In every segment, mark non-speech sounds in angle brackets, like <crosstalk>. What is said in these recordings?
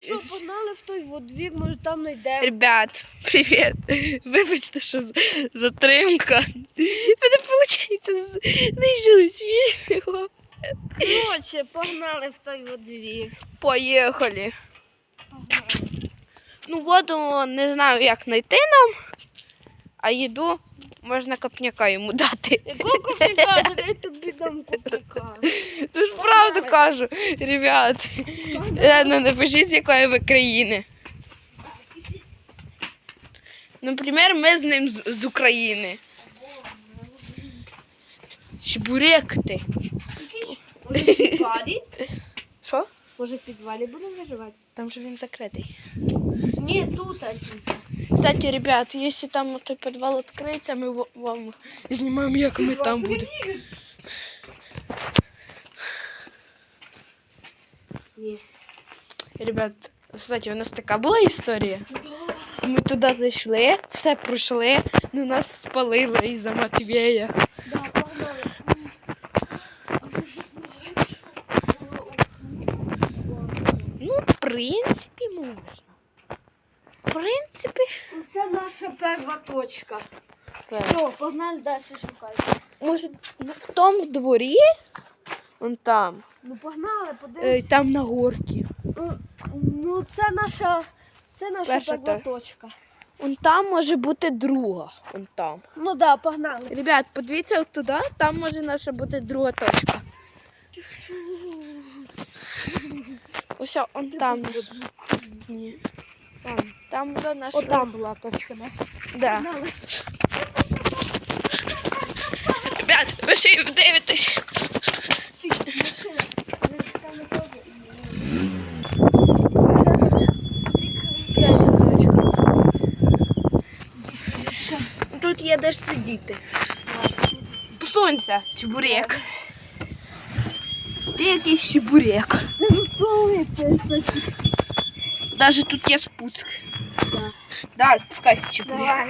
Що, <laughs> погнали в той во двір, може там знайдемо. Ребят, привіт. <laughs> Вибачте, що затримка. Мене виходить, знижили відео. Коротше, погнали в той во двір. Поїхали. Ну, воду не знаю, як знайти нам, а їду можна копняка йому дати. Яку копійка, я тобі дам копійка. Це ж правду кажу, ребят. Реально, напишіть, з якої ви країни. Наприклад, ми з ним з, з України. Чебурек ти. Що? Може в підвалі будемо виживати? Там же він закритий. Ні, тут один. Кстати, ребят, если там той підвал відкриється, ми wa- вам знімаємо, як ми там будемо. Ні. Ребят, кстати, у нас така була історія. Ми туди зайшли, все пройшли, ну нас спалили із-за Матвія. Да, погнали. Ну, в принципі, можна. В принципі. Це перша точка. Все, погнали далі шукати. Може, в тому дворі? Вон там. Ну погнали, Е, подивимось. там на горці. Ну, Ну, це наша, це наша Перша перша то- точка. Вон там може бути друга. Вон там. Ну да, погнали. Ребят, подивіться от туди, там може наша бути друга точка. Ось он там. Ні. Там, там буде наша. От там була точка. Да. Погнали. Ребят, ви ще й дивитесь. Тут є де ж сидіти. Сонця, чебурек. Ти якийсь чебурек. Даже тут є спуск. Да. Да, спускайся, чебурек. Давай.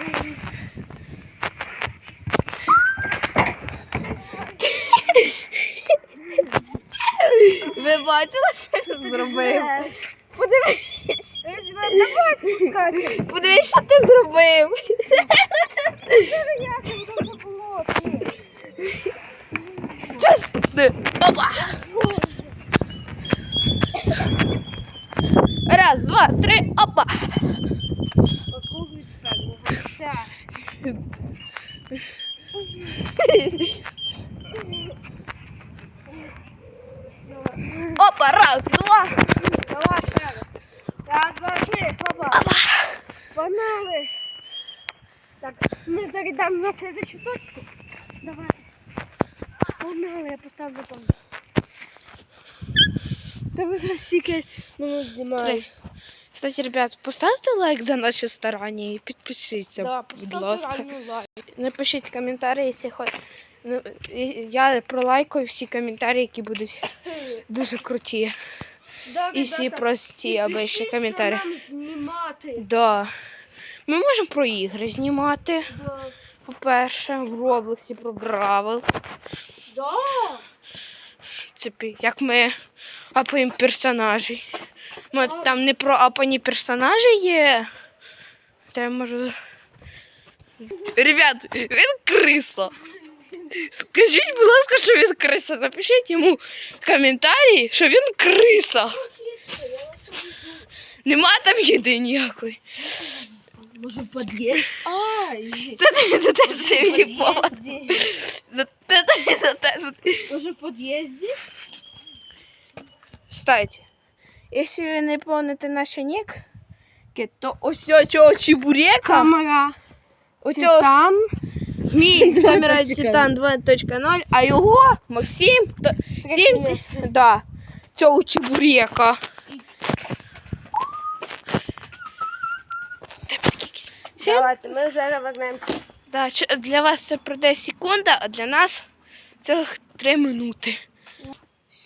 Ви бачили, що він зробив? Подивись. Давай спускайся. Подивись, що ти зробив. Опа. Раз, два, три, опа. Опа, раз, два. Давай раз. Раз, два, три. Опа. Опа. Погнали. Так, ми зараз на следующу точку. Давай. Погнали, я поставлю там. Та ви вже стільки минут знімаємо. Три. Кстати, ребят, поставте лайк за наші старання і підпишіться, Да, будь ласка. лайк. Напишіть коментарі, якщо хоч... ну, я пролайкаю всі коментарі, які будуть <laughs> дуже круті. Да, І всі ребята, прості, аби пишіть, ще що коментарі. нам знімати. Да. Ми можемо про ігри знімати. Да. По-перше, в Роблоксі про Бравл. Да. Цепі, як ми апаємо персонажі. Ми там не про апані персонажі є. Та я можу. Ребят, він криса. Скажіть, будь ласка, що він криса. Напишіть йому в коментарі, що він криса. Нема там їди ніякої. Може в? Ай. Це ти за те, що ти те, тобі за те, що ти. Може в під'їзді? Кстати, якщо ви не помните наш нік, то ось цього чебурека, Камера. ось Це цього там. мій <laughs> камера Титан 2.0, а його Максим, то 70, да, цього чебурека. Давайте, ми зараз вернемося. Да, для вас це пройде секунда, а для нас цілих три минути.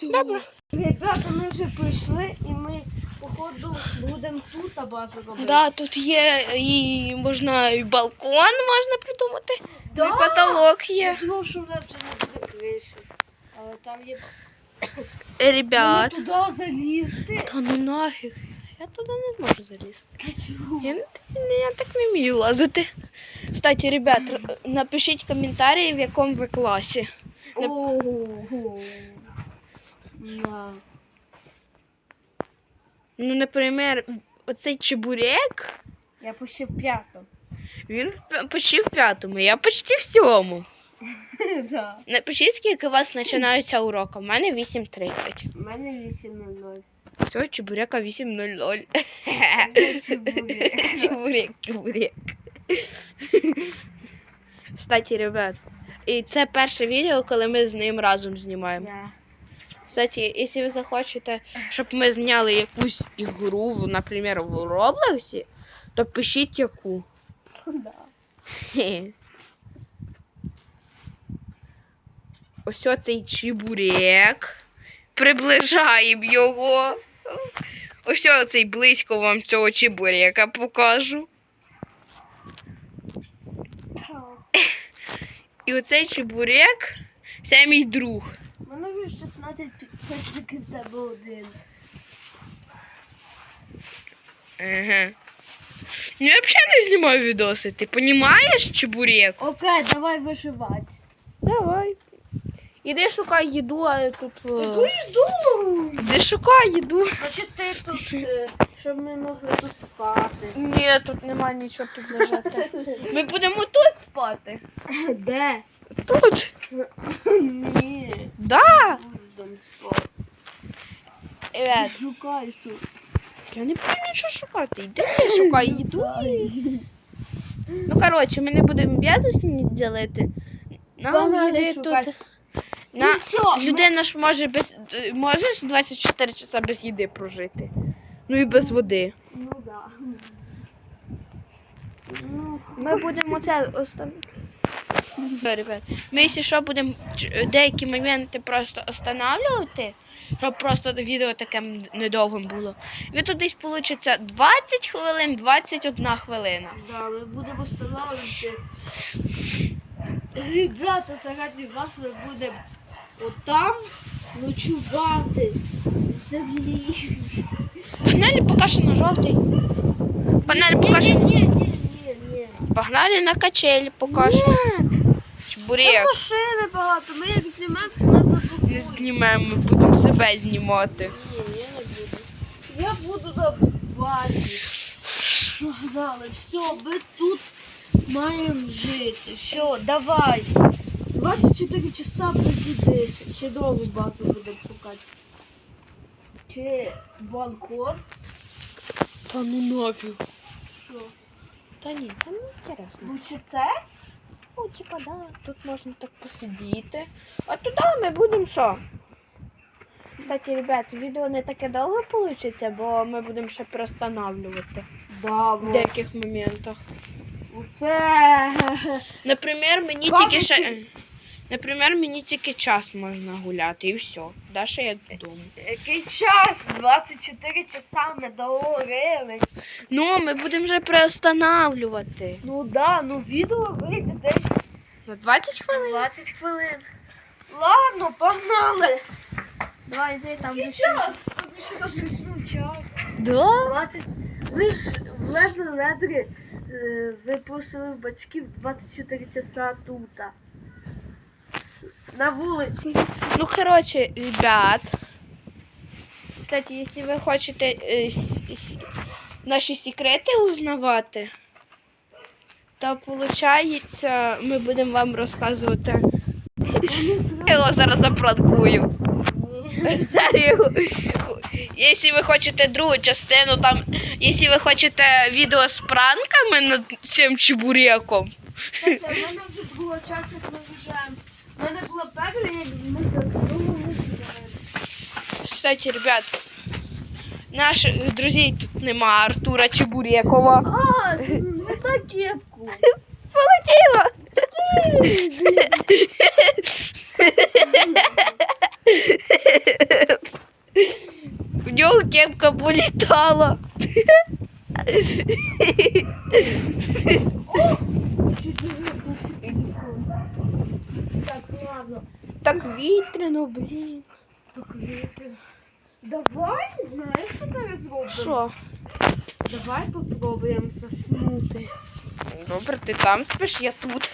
Добре. Ребята, ми вже прийшли і ми, походу, будемо тут базу робити. Да, тут є і можна і балкон можна придумати. Да. І потолок Я є. думав, що вже не буде криші. Але там є... Ребят. Туди залізти. Та ну нафіг. Я туди не можу залізти. Я, не- я так не вмію лазити. Кстати, ребят, напишіть коментарі, в якому ви класі. Не- Ого. Ну, наприклад, оцей чебурек, Я почти в п'ятому. він почти в п'ятому, я почти в сьомому. <laughs> Да. Напишіть, скільки у вас починається урок. У мене 8.30. У мене 8.00. Все, чебурека 8.00. Чебурек. <laughs> Чебурек, чебурек. Кстати, ребят, і це перше відео, коли ми з ним разом знімаємо. Я. Кстати, якщо ви захочете, щоб ми зняли якусь ігру, наприклад, в Роблоксі, то пишіть яку. <laughs> Да. Хе. Ось оцей чебурек. Приближаємо його. Ось оцей близько вам цього чебурека покажу. І оцей чебурек це мій друг. У 16 підписників тебе один. Ага. Ну я взагалі не знімаю відоси. Ти розумієш, чебурек? Окей, давай вишивати. Давай. Іди шукай їду, а я тут. е, йду! Іди шукай їду. Значить ти тут, е, щоб ми могли тут спати. Ні, тут немає нічого підлежати. <laughs> Ми будемо тут спати. Де? Тут. Ні. Да. Ребят, Шукай, що. я не пам'ятаю, що шукати. Іди ти шукай їду. Ну, коротше, ми не будемо бізнесні ділити. Нам Погнали тут. На, ми- людина ж може без. Можеш 24 часа без їди прожити. Ну і без води. Ну да. Ну, Ми будемо це останавливати. Ми, якщо що, будемо деякі моменти просто останавливати, щоб просто відео таким недовгим було. І тут десь вийде 20 хвилин, 21 хвилина. да, ми будемо встановлювати. Ребята, заради вас ми будемо отам ночувати землі. Поки що на жовтий. Що. ні, ні, ні, ні. Погнали на качелі поки що. Чебурек. Машини багато, ми як знімемо, то нас Не заблокують. знімаємо, ми будемо себе знімати. Ні, я не буду. Я буду на базі. Погнали, все, ми тут маємо жити. Все, давай. 24 часа без їди. Ще нову базу будемо шукати. Чи балкон? Та ну нафіг. Що? Та ні, там не інтересно. Лучше це? Ну, типа, да, тут можна так посидіти. А туди ми будемо що? Кстати, ребят, відео не таке довго вийде, бо ми будемо ще перестановлювати Да, в деяких моментах. Оце... Наприклад, мені тільки ще. Наприклад, мені тільки час можна гуляти і все. Далі я додому. який час? 24 часа ми договорились. Ну, ми будемо вже перестановлювати. Ну да, ну відео вийде десь На 20 хвилин? 20 хвилин. Ладно, погнали. Давай, йди там. Який час? Тобі що засуснув час? Да? 20... Ви ж в ледве ледве е, ви просили батьків 24 часа тут. На вулиці. Ну, короче, ребят. Кстати, если вы хочете э, с- с- наші секрети узнавати, то получається, ми будемо вам розказувати. Я його зараз запранкую. Якщо ви хочете другу частину, там, якщо ви хочете відео з пранками над цим чебуреком, Кстати, в мене вже друга частина Кстати, ребят, наших друзей тут нема Артура Чебурекова. А, ну на кепку. Полетіла! У нього кепка політала. Вітряно, блін. Так вітер. Давай, знаєш, що зараз зробимо? Що? Давай попробуємо заснути. Добре, ти там спиш, я тут.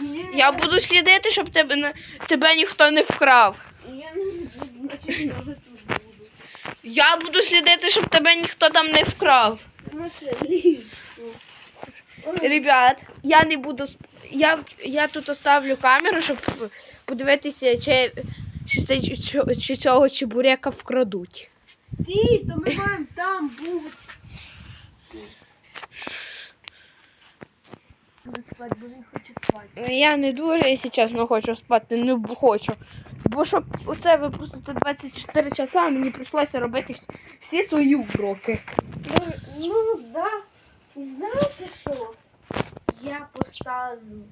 Ні. Я буду слідити, щоб тебе, не- тебе ніхто не вкрав. Я не значить, я вже тут буду. Я буду слідити, щоб тебе ніхто там не вкрав. Це наше ліжко. Ой, Ребят, я не буду. сп- Я, я тут оставлю камеру, щоб подивитися, чи, чи, чи, чи цього чебурека вкрадуть. Ті, то ми маємо там бути. Спати, бо він хоче спати. Я не дуже, якщо чесно, хочу спати, не хочу. Бо щоб оце випустити 24 часа, мені прийшлося робити всі, всі свої уроки. Ну, ну да. І знаєте що? Я поставлю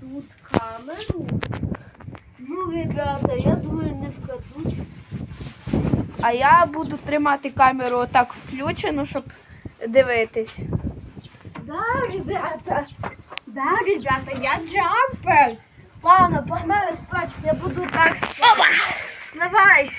тут камеру. Ну, ребята, я думаю, не вкрадуть. А я буду тримати камеру отак включену, щоб дивитись. Да, ребята. Да, ребята, я джампер. Ладно, погнали спать. Я буду так спать. Давай.